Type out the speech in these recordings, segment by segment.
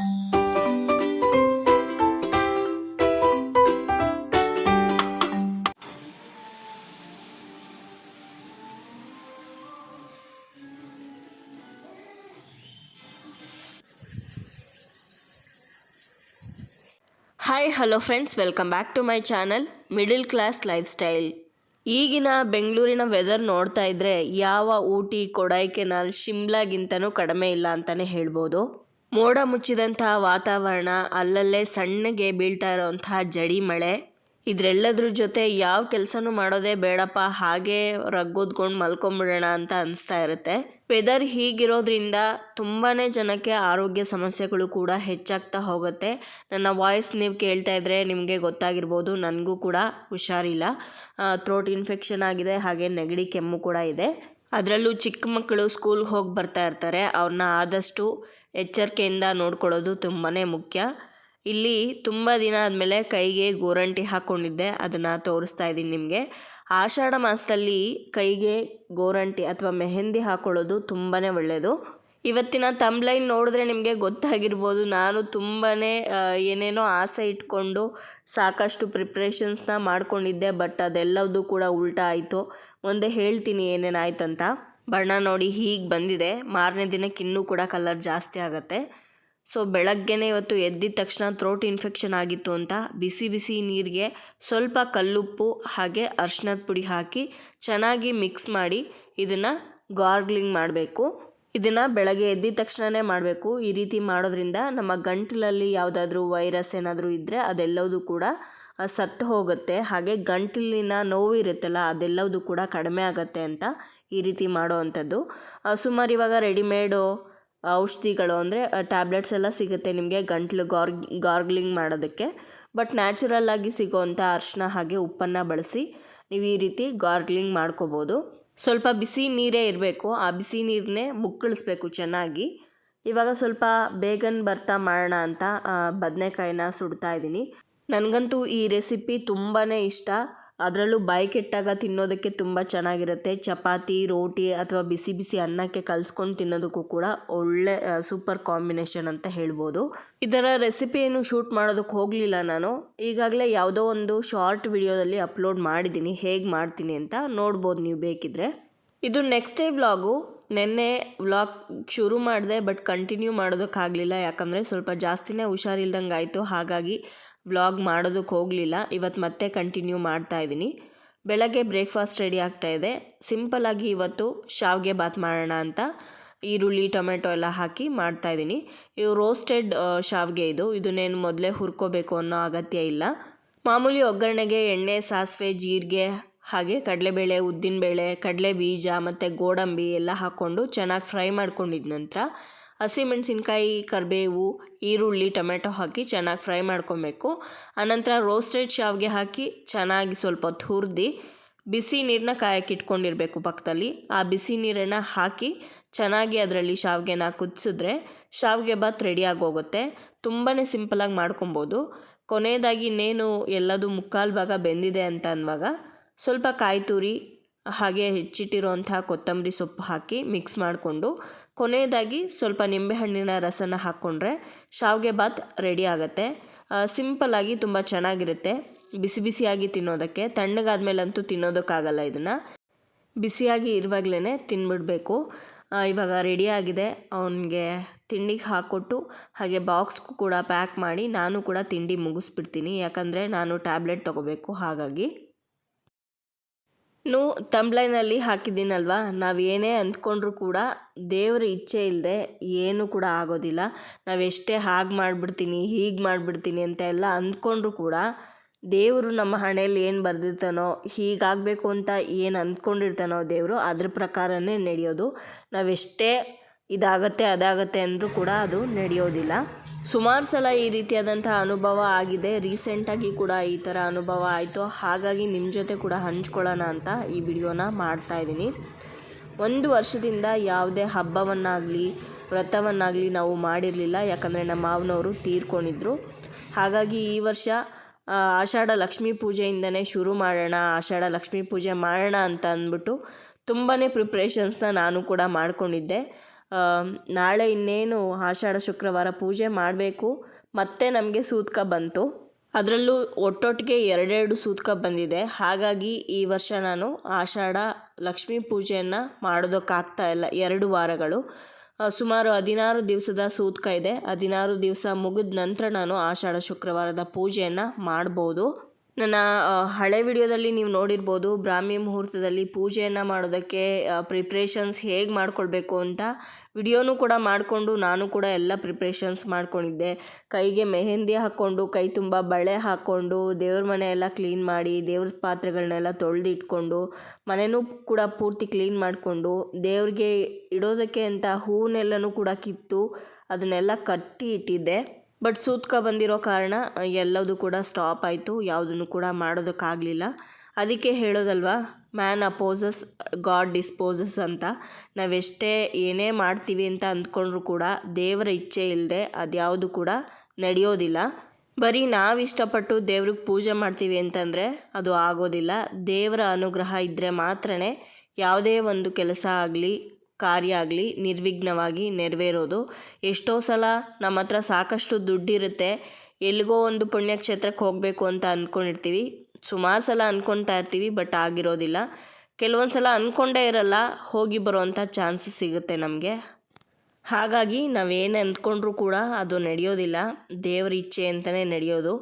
Hi hello friends welcome back to my channel middle class lifestyle ಈಗಿನ ಬೆಂಗಳೂರಿನ weather ನೋಡ್ತಾ ಇದ್ರೆ ಯಾವ ಊಟಿ, ಕೊಡೈಕೆನಾಲ್, ಶಿಮ್ಲಾಗಿಂತನೂ ಕಡಿಮೆ ಇಲ್ಲ ಅಂತಲೇ ಹೇಳ್ಬೋದು. ಮೋಡ ಮುಚ್ಚಿದಂತಹ ವಾತಾವರಣ, ಅಲ್ಲಲ್ಲೇ ಸಣ್ಣಗೆ ಬೀಳ್ತಾ ಇರೋವಂತಹ ಜಡಿ ಮಳೆ, ಇದ್ರೆಲ್ಲದ್ರ ಜೊತೆ ಯಾವ ಕೆಲಸನೂ ಮಾಡೋದೇ ಬೇಡಪ್ಪ, ಹಾಗೆ ರಗ್ಗೋದ್ಕೊಂಡು ಮಲ್ಕೊಂಬಿಡೋಣ ಅಂತ ಅನಿಸ್ತಾ ಇರುತ್ತೆ. ವೆದರ್ ಹೀಗಿರೋದ್ರಿಂದ ತುಂಬಾ ಜನಕ್ಕೆ ಆರೋಗ್ಯ ಸಮಸ್ಯೆಗಳು ಕೂಡ ಹೆಚ್ಚಾಗ್ತಾ ಹೋಗುತ್ತೆ. ನನ್ನ ವಾಯ್ಸ್ ನೀವು ಕೇಳ್ತಾ ಇದ್ರೆ ನಿಮಗೆ ಗೊತ್ತಾಗಿರ್ಬೋದು, ನನಗೂ ಕೂಡ ಹುಷಾರಿಲ್ಲ. ಥ್ರೋಟ್ ಇನ್ಫೆಕ್ಷನ್ ಆಗಿದೆ, ಹಾಗೆ ನೆಗಡಿ ಕೆಮ್ಮು ಕೂಡ ಇದೆ. ಅದರಲ್ಲೂ ಚಿಕ್ಕ ಮಕ್ಕಳು ಸ್ಕೂಲ್ಗೆ ಹೋಗಿ ಬರ್ತಾ ಇರ್ತಾರೆ ಅವ್ರನ್ನ ಆದಷ್ಟು ಎಚ್ಚರಿಕೆಯಿಂದ ನೋಡ್ಕೊಳ್ಳೋದು ತುಂಬಾ ಮುಖ್ಯ. ಇಲ್ಲಿ ತುಂಬ ದಿನ ಆದಮೇಲೆ ಕೈಗೆ ಗೋರಂಟಿ ಹಾಕ್ಕೊಂಡಿದ್ದೆ ಅದನ್ನು ತೋರಿಸ್ತಾ ಇದ್ದೀನಿ ನಿಮಗೆ. ಆಷಾಢ ಮಾಸದಲ್ಲಿ ಕೈಗೆ ಗೋರಂಟಿ ಅಥವಾ ಮೆಹಂದಿ ಹಾಕ್ಕೊಳ್ಳೋದು ತುಂಬಾ ಒಳ್ಳೆಯದು ಇವತ್ತಿನ ತಂಬ್ಲೈನ್ ನೋಡಿದ್ರೆ ನಿಮಗೆ ಗೊತ್ತಾಗಿರ್ಬೋದು, ನಾನು ತುಂಬಾ ಏನೇನೋ ಆಸೆ ಇಟ್ಕೊಂಡು ಸಾಕಷ್ಟು ಪ್ರಿಪ್ರೇಷನ್ಸ್ನ ಮಾಡ್ಕೊಂಡಿದ್ದೆ ಬಟ್ ಅದೆಲ್ಲದೂ ಕೂಡ ಉಲ್ಟಾ ಆಯಿತು. ಒಂದೇ ಹೇಳ್ತೀನಿ ಏನೇನಾಯ್ತಂತ. ಬಣ್ಣ ನೋಡಿ ಹೀಗೆ ಬಂದಿದೆ. ಮಾರನೇ ದಿನಕ್ಕೆ ಇನ್ನೂ ಕೂಡ ಕಲರ್ ಜಾಸ್ತಿ ಆಗುತ್ತೆ. ಸೊ ಬೆಳಗ್ಗೆನೇ ಇವತ್ತು ಎದ್ದಿದ ತಕ್ಷಣ ಥ್ರೋಟ್ ಇನ್ಫೆಕ್ಷನ್ ಆಗಿತ್ತು ಅಂತ ಬಿಸಿ ಬಿಸಿ ನೀರಿಗೆ ಸ್ವಲ್ಪ ಕಲ್ಲುಪ್ಪು ಹಾಗೆ ಅರ್ಶಿನದ ಪುಡಿ ಹಾಕಿ ಚೆನ್ನಾಗಿ ಮಿಕ್ಸ್ ಮಾಡಿ ಇದನ್ನು ಗಾರ್ಗ್ಲಿಂಗ್ ಮಾಡಬೇಕು. ಇದನ್ನು ಬೆಳಗ್ಗೆ ಎದ್ದಿದ ತಕ್ಷಣವೇ ಮಾಡಬೇಕು. ಈ ರೀತಿ ಮಾಡೋದ್ರಿಂದ ನಮ್ಮ ಗಂಟಲಲ್ಲಿ ಯಾವುದಾದ್ರೂ ವೈರಸ್ ಏನಾದರೂ ಇದ್ದರೆ ಅದೆಲ್ಲವೂ ಕೂಡ ಸತ್ತು ಹೋಗುತ್ತೆ. ಹಾಗೆ ಗಂಟಲಿನ ನೋವು ಇರುತ್ತಲ್ಲ, ಅದೆಲ್ಲವೂ ಕೂಡ ಕಡಿಮೆ ಆಗುತ್ತೆ ಅಂತ ಈ ರೀತಿ ಮಾಡೋ ಅಂಥದ್ದು ಸುಮಾರು ಇವಾಗ ರೆಡಿಮೇಡು ಔಷಧಿಗಳು ಅಂದರೆ ಟ್ಯಾಬ್ಲೆಟ್ಸ್ ಎಲ್ಲ ಸಿಗುತ್ತೆ ನಿಮಗೆ ಗಂಟ್ಲು ಗಾರ್ಗ್, ಗಾರ್ಗ್ಲಿಂಗ್ ಮಾಡೋದಕ್ಕೆ. ಬಟ್ ನ್ಯಾಚುರಲ್ಲಾಗಿ ಸಿಗೋವಂಥ ಅರಿಶಿನ ಹಾಗೆ ಉಪ್ಪನ್ನು ಬಳಸಿ ನೀವು ಈ ರೀತಿ ಗಾರ್ಗ್ಲಿಂಗ್ ಮಾಡ್ಕೋಬೋದು. ಸ್ವಲ್ಪ ಬಿಸಿ ನೀರೇ ಇರಬೇಕು. ಆ ಬಿಸಿ ನೀರನ್ನೇ ಮುಕ್ಕಳಿಸ್ಬೇಕು ಚೆನ್ನಾಗಿ. ಇವಾಗ ಸ್ವಲ್ಪ ಬೇಗನ್ ಬರ್ತಾ ಮಾಡೋಣ ಅಂತ ಬದನೆಕಾಯಿನ ಸುಡ್ತಾ ಇದ್ದೀನಿ. ನನಗಂತೂ ಈ ರೆಸಿಪಿ ತುಂಬಾ ಇಷ್ಟ. ಅದರಲ್ಲೂ ಬಾಯಿ ಕೆಟ್ಟಾಗ ತಿನ್ನೋದಕ್ಕೆ ತುಂಬ ಚೆನ್ನಾಗಿರುತ್ತೆ. ಚಪಾತಿ, ರೋಟಿ ಅಥವಾ ಬಿಸಿ ಬಿಸಿ ಅನ್ನಕ್ಕೆ ಕಲಿಸ್ಕೊಂಡು ತಿನ್ನೋದಕ್ಕೂ ಕೂಡ ಒಳ್ಳೆ ಸೂಪರ್ ಕಾಂಬಿನೇಷನ್ ಅಂತ ಹೇಳ್ಬೋದು. ಇದರ ರೆಸಿಪಿಯನ್ನು ಶೂಟ್ ಮಾಡೋದಕ್ಕೆ ಹೋಗಲಿಲ್ಲ ನಾನು. ಈಗಾಗಲೇ ಯಾವುದೋ ಒಂದು ಶಾರ್ಟ್ ವಿಡಿಯೋದಲ್ಲಿ ಅಪ್ಲೋಡ್ ಮಾಡಿದ್ದೀನಿ. ಹೇಗೆ ಮಾಡ್ತೀನಿ ಅಂತ ನೋಡ್ಬೋದು ನೀವು ಬೇಕಿದ್ರೆ. ಇದು ನೆಕ್ಸ್ಟ್ ಡೇ ವ್ಲಾಗು. ನಿನ್ನೆ ವ್ಲಾಗ್ ಶುರು ಮಾಡಿದೆ, ಬಟ್ ಕಂಟಿನ್ಯೂ ಮಾಡೋದಕ್ಕಾಗಲಿಲ್ಲ. ಯಾಕಂದರೆ ಸ್ವಲ್ಪ ಜಾಸ್ತಿನೇ ಹುಷಾರಿಲ್ದಂಗೆ ಆಯಿತು ಹಾಗಾಗಿ ವ್ಲಾಗ್ ಮಾಡೋದಕ್ಕೆ ಹೋಗಲಿಲ್ಲ. ಇವತ್ತು ಮತ್ತೆ ಕಂಟಿನ್ಯೂ ಮಾಡ್ತಾ ಇದ್ದೀನಿ. ಬೆಳಗ್ಗೆ ಬ್ರೇಕ್ಫಾಸ್ಟ್ ರೆಡಿ ಆಗ್ತಾ ಇದೆ. ಸಿಂಪಲ್ಲಾಗಿ ಇವತ್ತು ಶಾವಿಗೆ ಬಾತ್ ಮಾಡೋಣ ಅಂತ ಈರುಳ್ಳಿ, ಟೊಮೆಟೊ ಎಲ್ಲ ಹಾಕಿ ಮಾಡ್ತಾ ಇದ್ದೀನಿ. ಇವು ರೋಸ್ಟೆಡ್ ಶಾವಿಗೆ ಇದು. ಇದನ್ನೇನು ಮೊದಲೇ ಹುರ್ಕೋಬೇಕು ಅನ್ನೋ ಅಗತ್ಯ ಇಲ್ಲ. ಮಾಮೂಲಿ ಒಗ್ಗರಣೆಗೆ ಎಣ್ಣೆ, ಸಾಸಿವೆ, ಜೀರಿಗೆ, ಹಾಗೆ ಕಡಲೆಬೇಳೆ, ಉದ್ದಿನಬೇಳೆ ಕಡಲೆ ಬೀಜ ಮತ್ತು ಗೋಡಂಬಿ ಎಲ್ಲ ಹಾಕ್ಕೊಂಡು ಚೆನ್ನಾಗಿ ಫ್ರೈ ಮಾಡ್ಕೊಂಡಿದ್ದ ನಂತರ ಹಸಿಮೆಣಸಿನ್ಕಾಯಿ ಕರಿಬೇವು, ಈರುಳ್ಳಿ, ಟೊಮೆಟೊ ಹಾಕಿ ಚೆನ್ನಾಗಿ ಫ್ರೈ ಮಾಡ್ಕೊಬೇಕು. ಆನಂತರ ರೋಸ್ಟೆಡ್ ಶಾವಿಗೆ ಹಾಕಿ ಚೆನ್ನಾಗಿ ಸ್ವಲ್ಪ ಹೊತ್ತು ಹುರಿದು ಬಿಸಿ ನೀರನ್ನ ಕಾಯಕ್ಕೆ ಇಟ್ಕೊಂಡಿರಬೇಕು ಪಕ್ಕದಲ್ಲಿ. ಆ ಬಿಸಿ ನೀರನ್ನು ಹಾಕಿ ಚೆನ್ನಾಗಿ ಅದರಲ್ಲಿ ಶಾವಿಗೆನ ಕುದಿಸಿದ್ರೆ ಶಾವಿಗೆ ಬಾತ್ ರೆಡಿಯಾಗಿ ಹೋಗುತ್ತೆ ತುಂಬಾ ಸಿಂಪಲಾಗಿ ಮಾಡ್ಕೊಬೋದು. ಕೊನೆಯದಾಗಿ ಇನ್ನೇನು ಎಲ್ಲದು ಮುಕ್ಕಾಲು ಭಾಗ ಬೆಂದಿದೆ ಅಂತ ಅನ್ನುವಾಗ ಸ್ವಲ್ಪ ಕಾಯಿ ತುರಿ ಹಾಗೆ ಹೆಚ್ಚಿಟ್ಟಿರುವಂತಹ ಕೊತ್ತಂಬರಿ ಸೊಪ್ಪು ಹಾಕಿ ಮಿಕ್ಸ್ ಮಾಡಿಕೊಂಡು ಕೊನೆಯದಾಗಿ ಸ್ವಲ್ಪ ನಿಂಬೆಹಣ್ಣಿನ ರಸನ ಹಾಕ್ಕೊಂಡ್ರೆ ಶಾವಿಗೆ ಬಾತ್ ರೆಡಿ ಆಗುತ್ತೆ. ಸಿಂಪಲ್ಲಾಗಿ ತುಂಬ ಚೆನ್ನಾಗಿರುತ್ತೆ. ಬಿಸಿ ಬಿಸಿಯಾಗಿ ತಿನ್ನೋದಕ್ಕೆ, ತಣ್ಣಗಾದ್ಮೇಲಂತೂ ತಿನ್ನೋದಕ್ಕಾಗಲ್ಲ ಇದನ್ನು. ಬಿಸಿಯಾಗಿ ಇರುವಾಗಲೇ ತಿನ್ಬಿಡಬೇಕು. ಇವಾಗ ರೆಡಿಯಾಗಿದೆ ಅವನಿಗೆ ತಿಂಡಿಗೆ ಹಾಕ್ಕೊಟ್ಟು, ಹಾಗೆ ಬಾಕ್ಸ್ಗೂ ಕೂಡ ಪ್ಯಾಕ್ ಮಾಡಿ ನಾನು ಕೂಡ ತಿಂಡಿ ಮುಗಿಸ್ಬಿಡ್ತೀನಿ. ಯಾಕಂದರೆ ನಾನು ಟ್ಯಾಬ್ಲೆಟ್ ತೊಗೋಬೇಕು ಹಾಗಾಗಿ. ಇನ್ನು ತಂಬ್ಲೈನಲ್ಲಿ ಹಾಕಿದ್ದೀನಲ್ವಾ? ನಾವು ಏನೇ ಅಂದ್ಕೊಂಡ್ರೂ ಕೂಡ ದೇವ್ರ ಇಚ್ಛೆ ಇಲ್ಲದೆ ಏನೂ ಕೂಡ ಆಗೋದಿಲ್ಲ. ನಾವು ಎಷ್ಟೇ ಹಾಗೆ ಮಾಡಿಬಿಡ್ತೀನಿ, ಹೀಗೆ ಮಾಡಿಬಿಡ್ತೀನಿ ಅಂತ ಎಲ್ಲ ಅಂದ್ಕೊಂಡ್ರೂ ಕೂಡ ದೇವರು ನಮ್ಮ ಹಣೆಯಲ್ಲಿ ಏನು ಬರೆದಿರ್ತಾನೋ, ಹೀಗಾಗಬೇಕು ಅಂತ ಏನು ಅಂದ್ಕೊಂಡಿರ್ತಾನೋ ದೇವರು ಅದ್ರ ಪ್ರಕಾರನೇ ನಡೆಯೋದು. ನಾವೆಷ್ಟೇ ಇದಾಗತ್ತೆ, ಅದಾಗತ್ತೆ ಅಂದರೂ ಕೂಡ ಅದು ನಡೆಯೋದಿಲ್ಲ. ಸುಮಾರು ಸಲ ಈ ರೀತಿಯಾದಂಥ ಅನುಭವ ಆಗಿದೆ. ರೀಸೆಂಟಾಗಿ ಕೂಡ ಈ ಥರ ಅನುಭವ ಆಯಿತು. ಹಾಗಾಗಿ ನಿಮ್ಮ ಜೊತೆ ಕೂಡ ಹಂಚ್ಕೊಳ್ಳೋಣ ಅಂತ ಈ ವಿಡಿಯೋನ ಮಾಡ್ತಾ ಇದ್ದೀನಿ. ಒಂದು ವರ್ಷದಿಂದ ಯಾವುದೇ ಹಬ್ಬವನ್ನಾಗಲಿ, ವ್ರತವನ್ನಾಗಲಿ ನಾವು ಮಾಡಿರಲಿಲ್ಲ. ಯಾಕಂದರೆ ನಮ್ಮ ಮಾವನವರು ತೀರ್ಕೊಂಡಿದ್ರು. ಹಾಗಾಗಿ ಈ ವರ್ಷ ಆಷಾಢ ಲಕ್ಷ್ಮೀ ಪೂಜೆಯಿಂದನೇ ಶುರು ಮಾಡೋಣ, ಆಷಾಢ ಲಕ್ಷ್ಮೀ ಪೂಜೆ ಮಾಡೋಣ ಅಂತ ಅಂದ್ಬಿಟ್ಟು ತುಂಬಾ ಪ್ರಿಪ್ರೇಷನ್ಸ್ನ ನಾನು ಕೂಡ ಮಾಡ್ಕೊಂಡಿದ್ದೆ. ನಾಳೆ ಇನ್ನೇನು ಆಷಾಢ ಶುಕ್ರವಾರ ಪೂಜೆ ಮಾಡಬೇಕು, ಮತ್ತೆ ನಮಗೆ ಸೂತಕ ಬಂತು. ಅದರಲ್ಲೂ ಒಟ್ಟೊಟ್ಟಿಗೆ ಎರಡೆರಡು ಸೂತಕ ಬಂದಿದೆ. ಹಾಗಾಗಿ ಈ ವರ್ಷ ನಾನು ಆಷಾಢ ಲಕ್ಷ್ಮೀ ಪೂಜೆಯನ್ನು ಮಾಡೋದಕ್ಕಾಗ್ತಾ ಇಲ್ಲ, ಎರಡು ವಾರಗಳು. ಸುಮಾರು ಹದಿನಾರು ದಿವಸದ ಸೂತಕ ಇದೆ. ಹದಿನಾರು ದಿವಸ ಮುಗಿದ ನಂತರ ನಾನು ಆಷಾಢ ಶುಕ್ರವಾರದ ಪೂಜೆಯನ್ನು ಮಾಡ್ಬೋದು. ನನ್ನ ಹಳೆ ವಿಡಿಯೋದಲ್ಲಿ ನೀವು ನೋಡಿರ್ಬೋದು, ಬ್ರಾಹ್ಮಿ ಮುಹೂರ್ತದಲ್ಲಿ ಪೂಜೆಯನ್ನು ಮಾಡೋದಕ್ಕೆ ಪ್ರಿಪ್ರೇಷನ್ಸ್ ಹೇಗೆ ಮಾಡ್ಕೊಳ್ಬೇಕು ಅಂತ ವಿಡಿಯೋನೂ ಕೂಡ ಮಾಡಿಕೊಂಡು ನಾನು ಕೂಡ ಎಲ್ಲ ಪ್ರಿಪ್ರೇಷನ್ಸ್ ಮಾಡ್ಕೊಂಡಿದ್ದೆ. ಕೈಗೆ ಮೆಹೆಂದಿ ಹಾಕ್ಕೊಂಡು, ಕೈ ತುಂಬ ಬಳೆ ಹಾಕ್ಕೊಂಡು, ದೇವ್ರ ಮನೆ ಎಲ್ಲ ಕ್ಲೀನ್ ಮಾಡಿ, ದೇವ್ರ ಪಾತ್ರೆಗಳನ್ನೆಲ್ಲ ತೊಳೆದಿಟ್ಕೊಂಡು ಮನೆಯೂ ಕೂಡ ಪೂರ್ತಿ ಕ್ಲೀನ್ ಮಾಡಿಕೊಂಡು, ದೇವ್ರಿಗೆ ಇಡೋದಕ್ಕೆ ಅಂತ ಹೂವನ್ನೆಲ್ಲನೂ ಕೂಡ ಕಿತ್ತು, ಅದನ್ನೆಲ್ಲ ಕಟ್ಟಿ ಇಟ್ಟಿದ್ದೆ. ಬಟ್ ಸೂತ್ಕ ಬಂದಿರೋ ಕಾರಣ, ಎಲ್ಲದೂ ಕೂಡ ಸ್ಟಾಪ್ ಆಯಿತು. ಯಾವುದನ್ನು ಕೂಡ ಮಾಡೋದಕ್ಕಾಗಲಿಲ್ಲ. ಅದಕ್ಕೆ ಹೇಳೋದಲ್ವಾ, ಮ್ಯಾನ್ ಅಪೋಸಸ್, ಗಾಡ್ ಡಿಸ್ಪೋಸಸ್ ಅಂತ. ನಾವೆಷ್ಟೇ ಏನೇ ಮಾಡ್ತೀವಿ ಅಂತ ಅಂದ್ಕೊಂಡ್ರೂ ಕೂಡ ದೇವರ ಇಚ್ಛೆ ಇಲ್ಲದೆ ಅದ್ಯಾವುದು ಕೂಡ ನಡೆಯೋದಿಲ್ಲ. ಬರೀ ನಾವು ಇಷ್ಟಪಟ್ಟು ದೇವ್ರಿಗೆ ಪೂಜೆ ಮಾಡ್ತೀವಿ ಅಂತಂದರೆ ಅದು ಆಗೋದಿಲ್ಲ. ದೇವರ ಅನುಗ್ರಹ ಇದ್ದರೆ ಮಾತ್ರನೇ ಯಾವುದೇ ಒಂದು ಕೆಲಸ ಆಗಲಿ ಕಾರ್ಯ ಆಗಲಿ, ನಿರ್ವಿಘ್ನವಾಗಿ ನೆರವೇರೋದು. ಎಷ್ಟೋ ಸಲ ನಮ್ಮ ಹತ್ರ ಸಾಕಷ್ಟು ದುಡ್ಡಿರುತ್ತೆ. ಎಲ್ಲಿಗೋ ಒಂದು ಪುಣ್ಯಕ್ಷೇತ್ರಕ್ಕೆ ಹೋಗಬೇಕು ಅಂತ ಅಂದ್ಕೊಂಡಿರ್ತೀವಿ ಸುಮಾರು ಸಲ ಅಂದ್ಕೊಳ್ತಾ ಇರ್ತೀವಿ, ಬಟ್ ಆಗಿರೋದಿಲ್ಲ. ಕೆಲವೊಂದು ಸಲ ಅಂದ್ಕೊಂಡೇ ಇರಲ್ಲ, ಹೋಗಿ ಬರೋವಂಥ ಚಾನ್ಸಸ್ ಸಿಗುತ್ತೆ ನಮಗೆ. ಹಾಗಾಗಿ ನಾವೇನು ಅಂದ್ಕೊಂಡ್ರೂ ಕೂಡ ಅದು ನಡೆಯೋದಿಲ್ಲ. ದೇವ್ರ ಇಚ್ಛೆ ಅಂತಲೇ ನಡೆಯೋದು.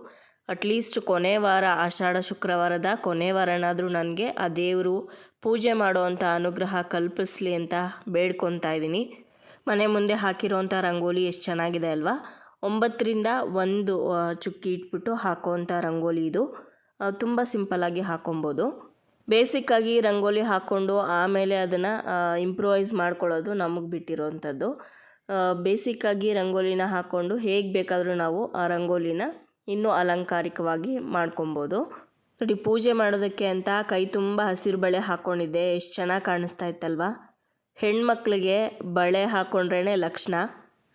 ಅಟ್ಲೀಸ್ಟ್ ಕೊನೆ ವಾರ, ಆಷಾಢ ಶುಕ್ರವಾರದ ಕೊನೆ ವಾರನಾದರೂ ನನಗೆ ಆ ದೇವರು ಪೂಜೆ ಮಾಡುವಂಥ ಅನುಗ್ರಹ ಕಲ್ಪಿಸ್ಲಿ ಅಂತ ಬೇಡ್ಕೊತಾ ಇದ್ದೀನಿ. ಮನೆ ಮುಂದೆ ಹಾಕಿರೋವಂಥ ರಂಗೋಲಿ ಎಷ್ಟು ಚೆನ್ನಾಗಿದೆ ಅಲ್ವಾ? ಒಂಬತ್ತರಿಂದ ಒಂದು ಚುಕ್ಕಿ ಇಟ್ಬಿಟ್ಟು ಹಾಕೋವಂಥ ರಂಗೋಲಿ ಇದು. ತುಂಬ ಸಿಂಪಲಾಗಿ ಹಾಕೊಬೋದು. ಬೇಸಿಕ್ಕಾಗಿ ರಂಗೋಲಿ ಹಾಕ್ಕೊಂಡು ಆಮೇಲೆ ಅದನ್ನು ಇಂಪ್ರೂವೈಸ್ ಮಾಡ್ಕೊಳ್ಳೋದು ನಮಗೆ ಬಿಟ್ಟಿರೋವಂಥದ್ದು ಬೇಸಿಕ್ಕಾಗಿ ರಂಗೋಲಿನ ಹಾಕ್ಕೊಂಡು ಹೇಗೆ ಬೇಕಾದರೂ ನಾವು ಆ ರಂಗೋಲಿನ ಇನ್ನೂ ಅಲಂಕಾರಿಕವಾಗಿ ಮಾಡ್ಕೊಬೋದು. ನೋಡಿ, ಪೂಜೆ ಮಾಡೋದಕ್ಕೆ ಅಂತ ಕೈ ತುಂಬ ಹಸಿರು ಬಳೆ ಹಾಕ್ಕೊಂಡಿದ್ದೆ ಎಷ್ಟು ಚೆನ್ನಾಗಿ ಕಾಣಿಸ್ತಾ ಇತ್ತಲ್ವಾ? ಹೆಣ್ಮಕ್ಳಿಗೆ ಬಳೆ ಹಾಕ್ಕೊಂಡ್ರೇ ಲಕ್ಷಣ.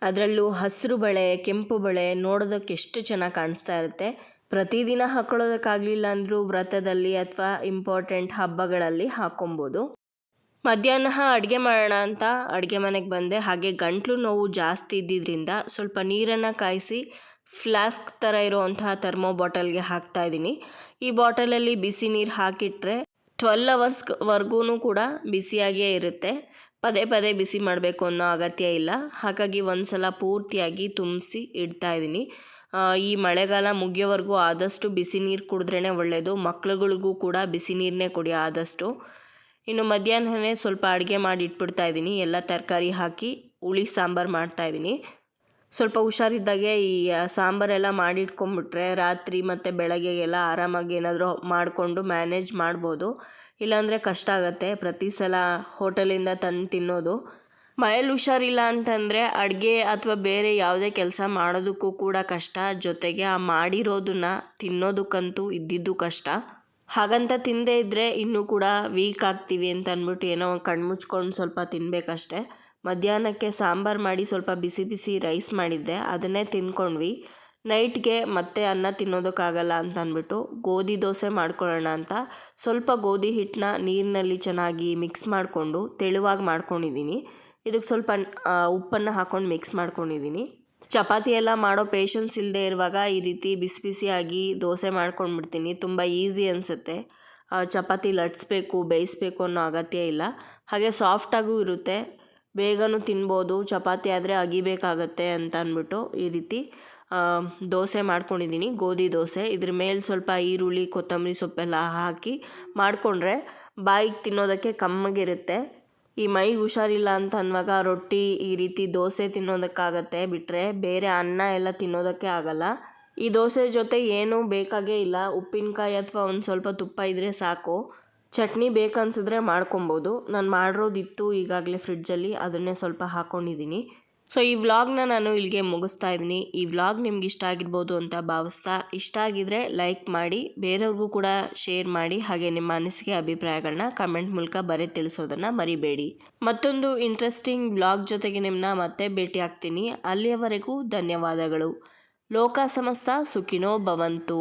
ಅದರಲ್ಲೂ ಹಸಿರು ಬಳೆ, ಕೆಂಪು ಬಳೆ ನೋಡೋದಕ್ಕೆ ಎಷ್ಟು ಚೆನ್ನಾಗಿ ಕಾಣಿಸ್ತಾ ಇರುತ್ತೆ. ಪ್ರತಿದಿನ ಹಾಕ್ಕೊಳ್ಳೋದಕ್ಕಾಗಲಿಲ್ಲ ಅಂದರೂ ವ್ರತದಲ್ಲಿ ಅಥವಾ ಇಂಪಾರ್ಟೆಂಟ್ ಹಬ್ಬಗಳಲ್ಲಿ ಹಾಕ್ಕೊಬೋದು ಮಧ್ಯಾಹ್ನ ಅಡುಗೆ ಮಾಡೋಣ ಅಂತ ಅಡುಗೆ ಮನೆಗೆ ಬಂದೆ. ಹಾಗೆ ಗಂಟ್ಲು ನೋವು ಜಾಸ್ತಿ ಇದ್ದಿದ್ದರಿಂದ ಸ್ವಲ್ಪ ನೀರನ್ನು ಕಾಯಿಸಿ ಫ್ಲಾಸ್ಕ್ ಥರ ಇರುವಂತಹ ಥರ್ಮೋ ಬಾಟಲ್ಗೆ ಹಾಕ್ತಾ ಇದ್ದೀನಿ. ಈ ಬಾಟಲಲ್ಲಿ ಬಿಸಿ ನೀರು ಹಾಕಿಟ್ರೆ ಟ್ವೆಲ್ ಅವರ್ಸ್ವರೆಗೂ ಕೂಡ ಬಿಸಿಯಾಗಿಯೇ ಇರುತ್ತೆ. ಪದೇ ಪದೇ ಬಿಸಿ ಮಾಡಬೇಕು ಅನ್ನೋ ಅಗತ್ಯ ಇಲ್ಲ. ಹಾಗಾಗಿ ಒಂದು ಸಲ ಪೂರ್ತಿಯಾಗಿ ತುಂಬಿಸಿ ಇಡ್ತಾ ಇದ್ದೀನಿ. ಈ ಮಳೆಗಾಲ ಮುಗಿಯೋವರೆಗೂ ಆದಷ್ಟು ಬಿಸಿ ನೀರು ಕುಡಿದ್ರೇ ಒಳ್ಳೆಯದು ಮಕ್ಳುಗಳಿಗೂ ಕೂಡ ಬಿಸಿ ನೀರನ್ನೇ ಕುಡಿ ಆದಷ್ಟು. ಇನ್ನು ಮಧ್ಯಾಹ್ನನೇ ಸ್ವಲ್ಪ ಅಡುಗೆ ಮಾಡಿ ಇಟ್ಬಿಡ್ತಾ ಇದ್ದೀನಿ. ಎಲ್ಲ ತರಕಾರಿ ಹಾಕಿ ಹುಳಿ ಸಾಂಬಾರು ಮಾಡ್ತಾ ಇದ್ದೀನಿ. ಸ್ವಲ್ಪ ಹುಷಾರಿದ್ದಾಗೆ ಈ ಸಾಂಬಾರೆಲ್ಲ ಮಾಡಿಟ್ಕೊಂಬಿಟ್ರೆ ರಾತ್ರಿ ಮತ್ತು ಬೆಳಗ್ಗೆಗೆಲ್ಲ ಆರಾಮಾಗಿ ಏನಾದರೂ ಮಾಡಿಕೊಂಡು ಮ್ಯಾನೇಜ್ ಮಾಡ್ಬೋದು. ಇಲ್ಲಾಂದರೆ ಕಷ್ಟ ಆಗುತ್ತೆ. ಪ್ರತಿ ಸಲ ಹೋಟೆಲಿಂದ ತಂದು ತಿನ್ನೋದು ಮನೇಲಿ ಹುಷಾರಿಲ್ಲ ಅಂತಂದರೆ ಅಡುಗೆ ಅಥವಾ ಬೇರೆ ಯಾವುದೇ ಕೆಲಸ ಮಾಡೋದಕ್ಕೂ ಕೂಡ ಕಷ್ಟ. ಜೊತೆಗೆ ಆ ಮಾಡಿರೋದನ್ನ ತಿನ್ನೋದಕ್ಕಂತೂ ಇದ್ದಿದ್ದು ಕಷ್ಟ. ಹಾಗಂತ ತಿಂದೇ ಇದ್ದರೆ ಇನ್ನೂ ಕೂಡ ವೀಕ್ ಆಗ್ತೀವಿ ಅಂತ ಅಂದ್ಬಿಟ್ಟು ಏನೋ ಕಣ್ಮುಚ್ಕೊಂಡು ಸ್ವಲ್ಪ ತಿನ್ನಬೇಕಷ್ಟೆ ಮಧ್ಯಾಹ್ನಕ್ಕೆ ಸಾಂಬಾರು ಮಾಡಿ ಸ್ವಲ್ಪ ಬಿಸಿ ಬಿಸಿ ರೈಸ್ ಮಾಡಿದ್ದೆ, ಅದನ್ನೇ ತಿಂದ್ಕೊಂಡ್ವಿ. ನೈಟ್ಗೆ ಮತ್ತೆ ಅನ್ನ ತಿನ್ನೋದಕ್ಕಾಗಲ್ಲ ಅಂತ ಅಂದ್ಬಿಟ್ಟು ಗೋಧಿ ದೋಸೆ ಮಾಡ್ಕೊಳ್ಳೋಣ ಅಂತ ಸ್ವಲ್ಪ ಗೋಧಿ ಹಿಟ್ಟನ್ನ ನೀರಿನಲ್ಲಿ ಚೆನ್ನಾಗಿ ಮಿಕ್ಸ್ ಮಾಡಿಕೊಂಡು ತೆಳುವಾಗಿ ಮಾಡ್ಕೊಂಡಿದ್ದೀನಿ. ಇದಕ್ಕೆ ಸ್ವಲ್ಪ ಉಪ್ಪನ್ನು ಹಾಕ್ಕೊಂಡು ಮಿಕ್ಸ್ ಮಾಡ್ಕೊಂಡಿದ್ದೀನಿ. ಚಪಾತಿ ಎಲ್ಲ ಮಾಡೋ ಪೇಷನ್ಸ್ ಇಲ್ಲದೆ ಇರುವಾಗ ಈ ರೀತಿ ಬಿಸಿ ಬಿಸಿಯಾಗಿ ದೋಸೆ ಮಾಡ್ಕೊಂಡ್ಬಿಡ್ತೀನಿ. ತುಂಬ ಈಸಿ ಅನಿಸುತ್ತೆ. ಚಪಾತಿ ಲಟ್ಸ್ಬೇಕು, ಬೇಯಿಸ್ಬೇಕು ಅನ್ನೋ ಅಗತ್ಯ ಇಲ್ಲ. ಹಾಗೆ ಸಾಫ್ಟಾಗೂ ಇರುತ್ತೆ. ಬೇಗನೂ ತಿನ್ಬೋದು, ಚಪಾತಿ ಆದರೆ ಅಗಿಬೇಕಾಗತ್ತೆ ಅಂತ ಅಂದ್ಬಿಟ್ಟು ಈ ರೀತಿ ದೋಸೆ ಮಾಡ್ಕೊಂಡಿದ್ದೀನಿ ಗೋಧಿ ದೋಸೆ. ಇದ್ರ ಮೇಲೆ ಸ್ವಲ್ಪ ಈರುಳ್ಳಿ, ಕೊತ್ತಂಬರಿ ಸೊಪ್ಪೆಲ್ಲ ಹಾಕಿ ಮಾಡಿಕೊಂಡ್ರೆ ಬಾಯಿಗೆ ತಿನ್ನೋದಕ್ಕೆ ಕಮ್ಮಗಿರುತ್ತೆ. ಈ ಮೈಗೆ ಹುಷಾರಿಲ್ಲ ಅಂತ ಅನ್ನುವಾಗ ರೊಟ್ಟಿ ಈ ರೀತಿ ದೋಸೆ ತಿನ್ನೋದಕ್ಕಾಗತ್ತೆ ಬಿಟ್ಟರೆ ಬೇರೆ ಅನ್ನ ಎಲ್ಲ ತಿನ್ನೋದಕ್ಕೆ ಆಗಲ್ಲ. ಈ ದೋಸೆ ಜೊತೆ ಏನೂ ಬೇಕಾಗೇ ಇಲ್ಲ, ಉಪ್ಪಿನಕಾಯಿ ಅಥವಾ ಒಂದು ಸ್ವಲ್ಪ ತುಪ್ಪ ಇದ್ದರೆ ಸಾಕು. ಚಟ್ನಿ ಬೇಕನ್ಸಿದ್ರೆ ಮಾಡ್ಕೊಬೋದು. ನಾನು ಮಾಡಿರೋದಿತ್ತು ಈಗಾಗಲೇ ಫ್ರಿಡ್ಜಲ್ಲಿ, ಅದನ್ನೇ ಸ್ವಲ್ಪ ಹಾಕ್ಕೊಂಡಿದ್ದೀನಿ ಸೊ ಈ ವ್ಲಾಗ್ನ ನಾನು ಇಲ್ಲಿಗೆ ಮುಗಿಸ್ತಾ ಇದ್ದೀನಿ. ಈ ವ್ಲಾಗ್ ನಿಮ್ಗೆ ಇಷ್ಟ ಆಗಿರ್ಬೋದು ಅಂತ ಭಾವಿಸ್ತಾ, ಇಷ್ಟ ಆಗಿದ್ರೆ ಲೈಕ್ ಮಾಡಿ, ಬೇರೆಯವ್ರಿಗೂ ಕೂಡ ಶೇರ್ ಮಾಡಿ, ಹಾಗೆ ನಿಮ್ಮ ಅನಿಸಿಕೆ ಅಭಿಪ್ರಾಯಗಳನ್ನ ಕಮೆಂಟ್ ಮೂಲಕ ಬರೀ ತಿಳಿಸೋದನ್ನು ಮರಿಬೇಡಿ. ಮತ್ತೊಂದು ಇಂಟ್ರೆಸ್ಟಿಂಗ್ ವ್ಲಾಗ್ ಜೊತೆಗೆ ನಿಮ್ಮನ್ನ ಮತ್ತೆ ಭೇಟಿ ಆಗ್ತೀನಿ. ಅಲ್ಲಿಯವರೆಗೂ ಧನ್ಯವಾದಗಳು. ಲೋಕ ಸಮಸ್ತ ಸುಖಿನೋ ಭವಂತು.